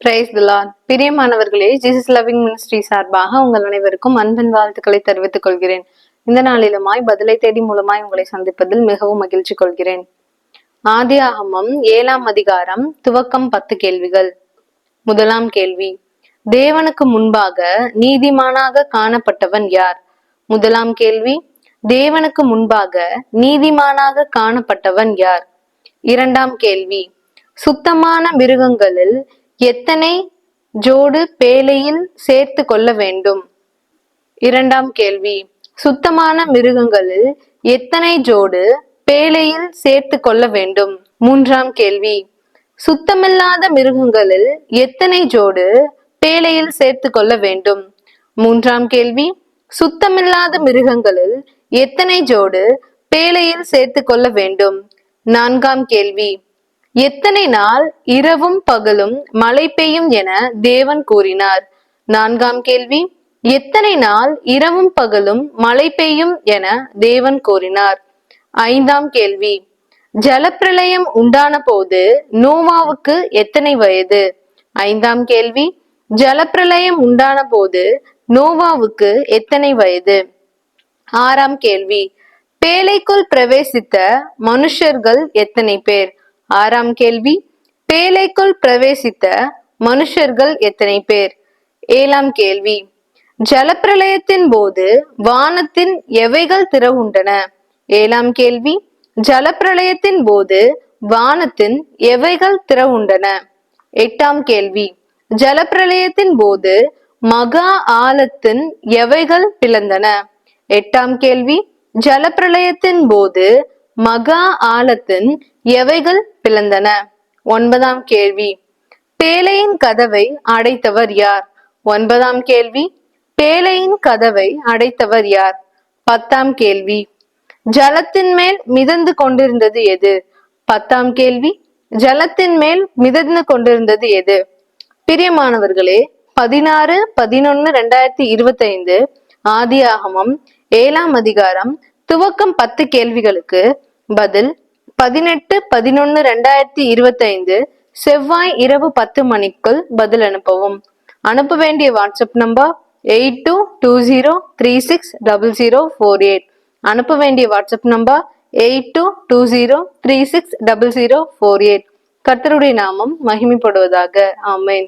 Price lord பிரியமானவர்களே Jesus loving ministry சார்பாக உங்கள் அனைவருக்கும் அன்பின் வாழ்த்துக்களை தெரிவித்துக் கொள்கிறேன். இந்த நாளிலுமாய் பதிலை தேடி மூலமாய் உங்களை சந்திப்பதில் மிகவும் மகிழ்ச்சி கொள்கிறேன். ஆதி ஆகமம் ஏழாம் அதிகாரம் துவக்கம் பத்து கேள்விகள். முதலாம் கேள்வி தேவனுக்கு முன்பாக நீதிமானாக காணப்பட்டவன் யார்? முதலாம் கேள்வி தேவனுக்கு முன்பாக நீதிமானாக காணப்பட்டவன் யார்? இரண்டாம் கேள்வி சுத்தமான மிருகங்களில் எத்தனை ஜோடு பேழையில் சேர்த்து கொள்ள வேண்டும்? இரண்டாம் கேள்வி. சுத்தமான மிருகங்களில் எத்தனை ஜோடு பேலையில் சேர்த்து கொள்ள வேண்டும்? மூன்றாம் கேள்வி. சுத்தமில்லாத மிருகங்களில் எத்தனை ஜோடு பேழையில் சேர்த்து கொள்ள வேண்டும்? மூன்றாம் கேள்வி. சுத்தமில்லாத மிருகங்களில் எத்தனை ஜோடு பேலையில் சேர்த்து கொள்ள வேண்டும்? நான்காம் கேள்வி. எத்தனை நாள் இரவும் பகலும் மழை பெய்யும் என தேவன் கூறினார். நான்காம் கேள்வி எத்தனை நாள் இரவும் பகலும் மழை பெய்யும் என தேவன் கூறினார். ஐந்தாம் கேள்வி ஜலப்பிரளயம் உண்டான போது நோவாவுக்கு எத்தனை வயது? ஐந்தாம் கேள்வி ஜலப்பிரளயம் உண்டான போது நோவாவுக்கு எத்தனை வயது? ஆறாம் கேள்வி பேழைக்குள் பிரவேசித்த மனுஷர்கள் எத்தனை பேர்? ஆறாம் கேள்வி. பேழைக்குள் பிரவேசித்த மனுஷர்கள் எத்தனை பேர்? ஏழாம் கேள்வி. ஜலப்பிரளயத்தின் போது வானத்தின் எவைகள் திறவுண்டன? ஏழாம் கேள்வி. ஜலப்பிரளயத்தின் போது வானத்தின் எவைகள் திறவுண்டன? எட்டாம் கேள்வி. ஜலப்பிரளயத்தின் போது மகா ஆலத்தின் எவைகள் பிளந்தன? எட்டாம் கேள்வி. ஜலப்பிரளயத்தின் போது மகா ஆலத்தின் எவைகள் பிளந்தன? ஒன்பதாம் கேள்வி. பேழையின் கதவை அடைத்தவர் யார்? ஒன்பதாம் கேள்வி. பேழையின் கதவை அடைத்தவர் யார்? பத்தாம் கேள்வி. ஜலத்தின் மேல் மிதந்து கொண்டிருந்தது எது? பத்தாம் கேள்வி. ஜலத்தின் மேல் மிதந்து கொண்டிருந்தது எது? பிரியமானவர்களே பதினாறு பதினொன்னு ரெண்டாயிரத்தி இருபத்தி ஐந்து ஆதி ஆகமம் ஏழாம் அதிகாரம் துவக்கம் பத்து கேள்விகளுக்கு பதில் பதினெட்டு பதினொன்னு ரெண்டாயிரத்தி இருபத்தி ஐந்து செவ்வாய் இரவு பத்து மணிக்குள் பதில் அனுப்பவும். அனுப்ப வேண்டிய WhatsApp number eight two two zero three six double zero four eight. அனுப்ப வேண்டிய WhatsApp number eight two two zero three six double zero four eight. கர்த்தருடைய நாமம் மகிமைப்படுவதாக. ஆமேன்.